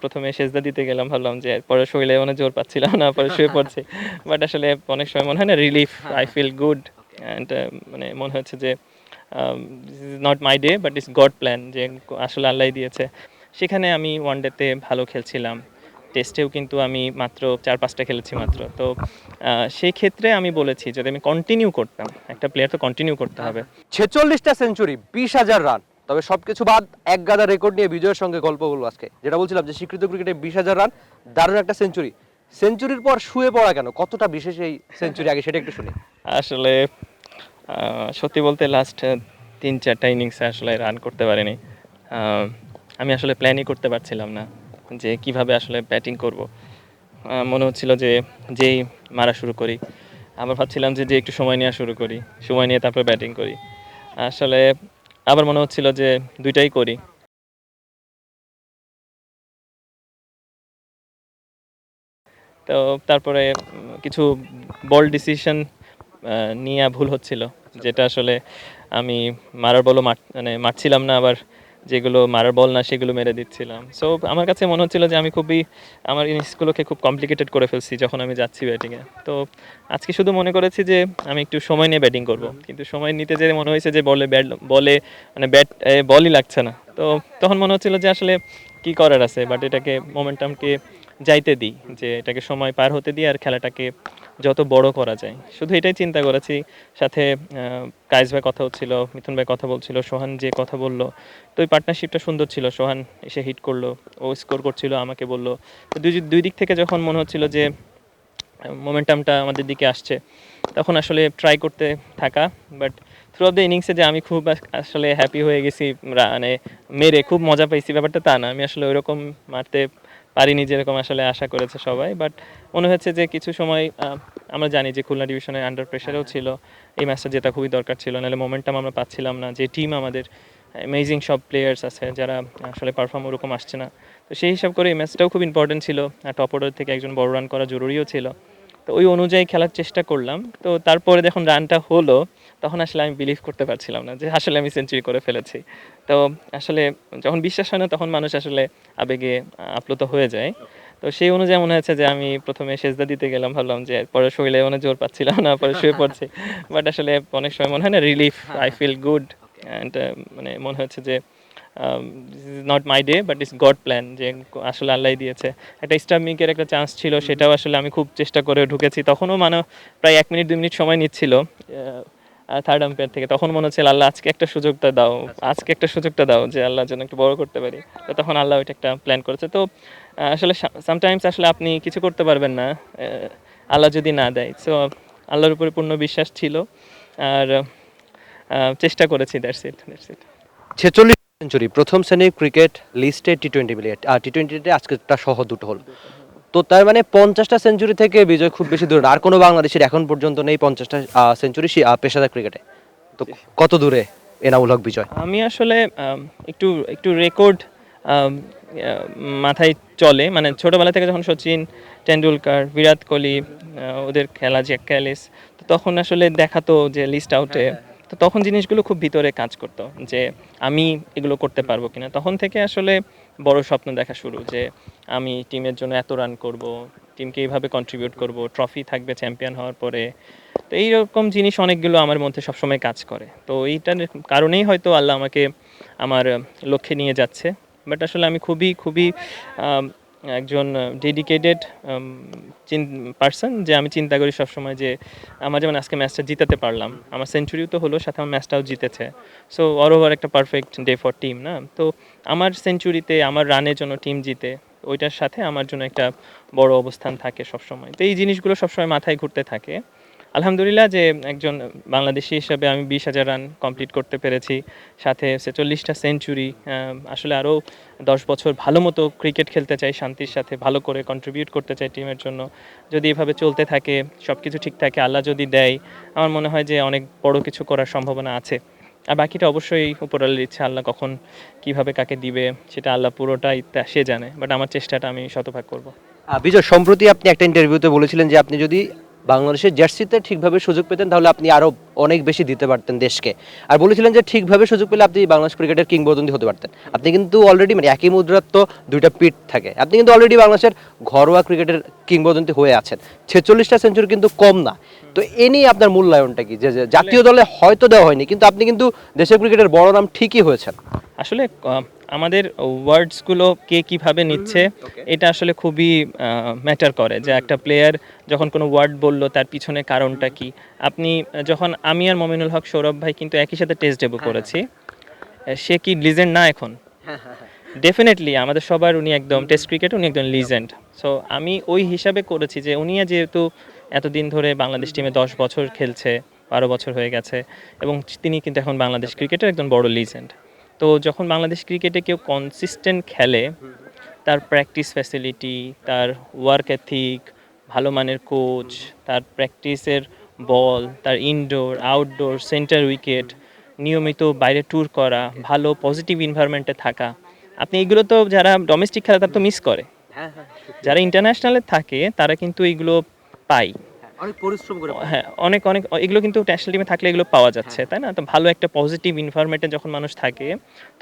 প্রথমে সেজদা দিতে গেলাম, ভাবলাম যে পরে শরীরে মানে জোর পাচ্ছিলাম না, পরে শুয়ে পড়ছি। বাট আসলে অনেক সময় মনে হয় না relief I feel good and মানে মনে হচ্ছে যে this is not my day but is God plan যে আসলে আল্লাহ দিয়েছে। সেখানে আমি ওয়ান ডেতে ভালো খেলছিলাম। টেস্টেও কিন্তু আমি মাত্র চার, পাঁচটা খেলেছি মাত্র। তো সেই ক্ষেত্রে আমি বলেছি, যদি আমি কন্টিনিউ করতাম, একটা প্লেয়ার তো কন্টিনিউ করতে হবে। ছেচল্লিশটা সেঞ্চুরি বিশ হাজার রান তবে সবকিছু বাদ, এক গাদা রেকর্ড নিয়ে বিজয়ের সঙ্গে গল্প বলব আজকে। যেটা বলছিলাম যে স্বীকৃত ক্রিকেটে বিশ হাজার রান, দারুণ একটা সেঞ্চুরি সেঞ্চুরির পর শুয়ে পড়া কেন? কতটা বিশেষ এই সেঞ্চুরি আগে? সেটা একটু শুনি। আসলে সত্যি বলতে লাস্ট তিন চারটা ইনিংসে আসলে রান করতে পারিনি। আমি আসলে প্ল্যানই করতে পারছিলাম না যে কীভাবে আসলে ব্যাটিং করব। মনে হচ্ছিল যে, যেই মারা শুরু করি। আবার ভাবছিলাম যে যে একটু সময় নেওয়া শুরু করি, সময় নিয়ে তারপর ব্যাটিং করি। আসলে আবার মনে হচ্ছিল যে দুইটাই করি। তো তারপরে কিছু বল ডিসিশন নিয়ে ভুল হচ্ছিল, যেটা আসলে আমি মারার বলও মানে মারছিলাম না, আবার যেগুলো মারার বল না, সেগুলো মেরে দিচ্ছিলাম। সো আমার কাছে মনে হচ্ছিল যে আমি খুবই, আমার ইনিংসগুলোকে খুব কমপ্লিকেটেড করে ফেলছি যখন আমি যাচ্ছি ব্যাটিংয়ে তো আজকে শুধু মনে করেছি যে আমি একটু সময় নিয়ে ব্যাটিং করব। কিন্তু সময় নিতে যে মনে হয়েছে যে বলে ব্যাট বলে মানে ব্যাট বলই লাগছে না। তো তখন মনে হচ্ছিল যে আসলে কি করার আছে? বাট এটাকে মোমেন্টামকে যাইতে দিই। যে এটাকে সময় পার হতে দিই আর খেলাটাকে যত বড় করা যায়। শুধু এটাই চিন্তা করেছি, সাথে কায়েস ভাই কথা হচ্ছিল, মিথুন ভাই কথা বলছিল, সোহান যে কথা বলল। তো ওই পার্টনারশিপটা সুন্দর ছিল, সোহান এসে হিট করল, ও স্কোর করছিল, আমাকে বলল। তো দুই দুই দিক থেকে যখন মনে হচ্ছিল যে মোমেন্টামটা আমাদের দিকে আসছে, তখন আসলে ট্রাই করতে থাকা বাট থ্রু অফ দ্য ইনিংসে যে আমি খুব আস- আসলে হ্যাপি হয়ে গেছি মানে মেরে খুব মজা পাইছি, ব্যাপারটা তা না। আমি আসলে ওইরকম মারতে পারিনি যেরকম আসলে আশা করেছে সবাই বাট মনে হচ্ছে যে কিছু সময় আমরা জানি যে খুলনা ডিভিশনের আন্ডার প্রেশারেও ছিল এই ম্যাচটা যেটা খুবই দরকার ছিল নাহলে মোমেন্টাম আমরা পাচ্ছিলাম না যে টিম আমাদের অ্যামেজিং সব প্লেয়ার্স আছে যারা আসলে পারফর্ম ওরকম আসছে না। তো সেই হিসাব করে এই ম্যাচটাও খুব ইম্পর্টেন্ট ছিল আর টপ অর্ডার থেকে একজন বড় রান করা জরুরিও ছিল। তো ওই অনুযায়ী খেলার চেষ্টা করলাম। তো তারপরে যখন রানটা হলো তখন আসলে আমি বিলিভ করতে পারছিলাম না যে আসলে আমি সেঞ্চুরি করে ফেলেছি। তো আসলে যখন বিশ্বাস হয় না তখন মানুষ আসলে আবেগে আপ্লুত হয়ে যায়। তো সেই অনুযায়ী মনে হচ্ছে যে আমি প্রথমে সেজদা দিতে গেলাম ভাবলাম যে পরে শরীরে মানে জোর পাচ্ছিলাম না পরে শুয়ে পড়ছি। বাট আসলে অনেক সময় মনে হয় না relief I feel good and মানে মনে হচ্ছে যে not my day but is God plan যে আসলে আল্লাহ দিয়েছে। একটা স্টাম্পিংয়ের একটা চান্স ছিল সেটাও আসলে আমি খুব চেষ্টা করে ঢুকেছি। তখনও মানে প্রায় এক মিনিট দুই মিনিট সময় নিচ্ছিল থার্ড আম্পায়ার থেকে। তখন মনে হচ্ছিল আল্লাহ আজকে একটা সুযোগটা দাও। আজকে একটা সুযোগটা দাও যে আল্লাহ যেন একটু বড় করতে পারি। তো তখন আল্লাহ ওইটা একটা প্ল্যান করেছে। তো আসলে সামটাইমস আসলে আপনি কিছু করতে পারবেন না আল্লাহ যদি না দেয়। সো আল্লাহর উপরে পূর্ণ বিশ্বাস ছিল। আর চেষ্টা করেছি দ্যাটস ইট দ্যাটস ইট ছেচল্লিশ সেঞ্চুরি প্রথম শ্রেণির ক্রিকেট লিস্টে টি টোয়েন্টি মিলিয়ে আর টি টোয়েন্টিতে আজকেটা সহ দুটো হল। তো তার মানে পঞ্চাশটা সেঞ্চুরি থেকে বিজয় খুব বেশি দূরে আর কোনো বাংলাদেশের এখন পর্যন্ত নেই পঞ্চাশটা সেঞ্চুরি পেশাদার ক্রিকেটে। তো কত দূরে এনামুল হক বিজয়? আমি আসলে একটু একটু রেকর্ড মাথায় চলে। মানে ছোটোবেলা থেকে যখন সচিন টেন্ডুলকার বিরাট কোহলি ওদের খেলা জ্যাক ক্যালিস তো তখন আসলে দেখাতো যে লিস্ট আউটে তো তখন জিনিসগুলো খুব ভিতরে কাজ করতো যে আমি এগুলো করতে পারব কিনা। তখন থেকে আসলে বড় স্বপ্ন দেখা শুরু যে আমি টিমের জন্য এত রান করব, টিমকে এইভাবে কন্ট্রিবিউট করব ট্রফি থাকবে চ্যাম্পিয়ন হওয়ার পরে। তো এইরকম জিনিস অনেকগুলো আমার মধ্যে সবসময় কাজ করে। তো এইটার কারণেই হয়তো আল্লাহ আমাকে, আমার লক্ষ্যে নিয়ে যাচ্ছে। বাট আসলে আমি খুবই খুবই একজন ডেডিকেটেড পার্সন যে আমি চিন্তা করি সবসময় যে আমার যেমন আজকে ম্যাচটা জিতাতে পারলাম, আমার সেঞ্চুরিও তো হলো, সাথে আমার ম্যাচটাও জিতেছে। সো অল ওভার একটা পারফেক্ট ডে ফর টিম না? তো আমার সেঞ্চুরিতে আমার রানের জন্য টিম জিতে, ওইটার সাথে আমার জন্য একটা বড় অবস্থান থাকে সবসময়। তো এই জিনিসগুলো সবসময় মাথায় ঘুরতে থাকে। আলহামদুলিল্লাহ যে একজন বাংলাদেশি হিসাবে আমি বিশ হাজার রান কমপ্লিট করতে পেরেছি, সাথে ছেচল্লিশটা সেঞ্চুরি আসলে আরও দশ বছর ভালো মতো ক্রিকেট খেলতে চাই, শান্তির সাথে ভালো করে কন্ট্রিবিউট করতে চাই টিমের জন্য। যদি এভাবে চলতে থাকে সব কিছু ঠিক থাকে, আল্লাহ যদি দেয়, আমার মনে হয় যে অনেক বড় কিছু করার সম্ভাবনা আছে। আর বাকিটা অবশ্যই উপরালের ইচ্ছা, আল্লাহ কখন কীভাবে কাকে দিবে, সেটা আল্লাহ পুরোটাই সে জানে। বাট আমার চেষ্টাটা আমি শতভাগ করব। বিজয়, সম্প্রতি আপনি একটা ইন্টারভিউতে বলেছিলেন যে আপনি যদি বাংলাদেশের জার্সিতে ঠিকভাবে সুযোগ পেতেন, তাহলে আপনি আরও অনেক বেশি দিতে পারতেন দেশকে। আর বলেছিলেন যে ঠিকভাবে সুযোগ পেলে আপনি বাংলাদেশ ক্রিকেটের কিংবদন্তি হতে পারতেন। আপনি কিন্তু অলরেডি মানে একই মুদ্রার তো দুইটা পিঠ থাকে। আপনি কিন্তু অলরেডি বাংলাদেশের ঘরোয়া ক্রিকেটের কিংবদন্তি হয়ে আছেন। ছেচল্লিশটা সেঞ্চুরি কিন্তু কম না। তো এ নিয়ে আপনার মূল্যায়নটা কি? যে জাতীয় দলে হয়তো দেওয়া হয়নি, কিন্তু আপনি কিন্তু দেশের ক্রিকেটের বড় নাম ঠিকই হয়েছেন। আসলে আমাদের ওয়ার্ডসগুলো কে কীভাবে নিচ্ছে এটা আসলে খুবই ম্যাটার করে যে একটা প্লেয়ার যখন কোনো ওয়ার্ড বলল তার পিছনে কারণটা কি? আপনি যখন আমি আর মমিনুল হক সৌরভ ভাই কিন্তু একই সাথে টেস্ট ডেবু করেছি। সে কি লিজেন্ড না এখন? ডেফিনেটলি আমাদের সবার উনি একদম টেস্ট ক্রিকেট উনি একদম লিজেন্ড সো আমি ওই হিসাবে করেছি যে উনি যেহেতু এতদিন ধরে বাংলাদেশ টিমে দশ বছর খেলছে বারো বছর হয়ে গেছে এবং তিনি কিন্তু এখন বাংলাদেশ ক্রিকেটের একজন বড় লিজেন্ড তো যখন বাংলাদেশ ক্রিকেটে কেউ কনসিস্টেন্ট খেলে তার প্র্যাকটিস ফ্যাসিলিটি তার ওয়ার্ক এথিক ভালো মানের কোচ তার প্র্যাকটিসের বল তার ইনডোর আউটডোর সেন্টার উইকেট নিয়মিত বাইরে ট্যুর করা ভালো পজিটিভ এনভায়রনমেন্টে থাকা আপনি এগুলো তো যারা ডোমেস্টিক খেলা তারা তো মিস করে। যারা ইন্টারন্যাশনালে থাকে তারা কিন্তু এগুলো পায়। অনেক পরিশ্রম করে হ্যাঁ অনেক অনেক এগুলো কিন্তু ন্যাশনাল টিমে থাকলে এগুলো পাওয়া যাচ্ছে তাই না? তো ভালো একটা পজিটিভ ইনভায়রনমেন্টে যখন মানুষ থাকে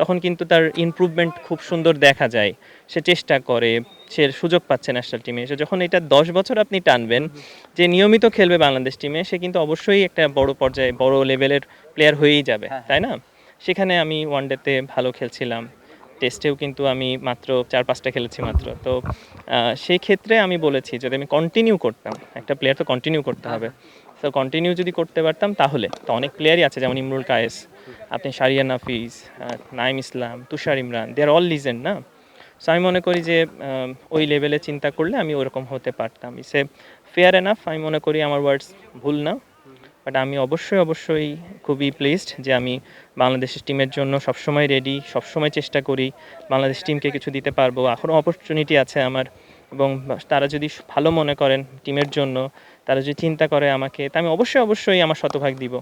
তখন কিন্তু তার ইমপ্রুভমেন্ট খুব সুন্দর দেখা যায়। সে চেষ্টা করে সে সুযোগ পাচ্ছে ন্যাশনাল টিমে সে যখন এটা দশ বছর আপনি টানবেন যে নিয়মিত খেলবে বাংলাদেশ টিমে সে কিন্তু অবশ্যই একটা বড় পর্যায়ে বড় লেভেলের প্লেয়ার হয়েই যাবে তাই না? সেখানে আমি ওয়ানডেতে ভালো খেলছিলাম। টেস্টেও কিন্তু আমি মাত্র চার, পাঁচটা খেলেছি মাত্র। তো সেই ক্ষেত্রে আমি বলেছি যদি আমি কন্টিনিউ করতাম, একটা প্লেয়ার তো কন্টিনিউ করতে হবে। তো কন্টিনিউ যদি করতে পারতাম তাহলে, তো অনেক প্লেয়ারই আছে, যেমন ইমরুল কায়েস, আপনি Shahriar Nafees Naeem Islam, Tushar Imran they are all legend না? সো আমি মনে করি যে ওই লেভেলে চিন্তা করলে আমি ওরকম হতে পারতাম। সে ফেয়ার এনাফ আমি মনে করি আমার ওয়ার্ডস ভুল না। বাট আমি অবশ্যই অবশ্যই খুবই প্লেসড যে আমি বাংলাদেশের টিমের জন্য সবসময় রেডি সবসময় চেষ্টা করি বাংলাদেশ টিমকে কিছু দিতে পারব। এখনও অপরচুনিটি আছে আমার এবং তারা যদি ভালো মনে করেন টিমের জন্য তারা যদি চিন্তা করে আমাকে তা আমি অবশ্যই অবশ্যই আমার শতভাগ দিব।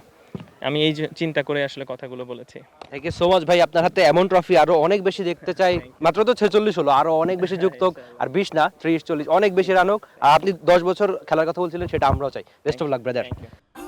আমি এই যে চিন্তা করে আসলে কথাগুলো বলেছি। থ্যাংক ইউ সো মাচ ভাই আপনার হাতে এমন ট্রফি আরও অনেক বেশি দেখতে চাই। মাত্র তো ছেচল্লিশ হলো আরও অনেক বেশি যুক্ত হোক। আর বিশ না ত্রিশ চল্লিশ অনেক বেশি রান হোক। আর আপনি দশ বছর খেলার কথা বলছিলেন সেটা আমরাও চাই। Best of luck brother thank you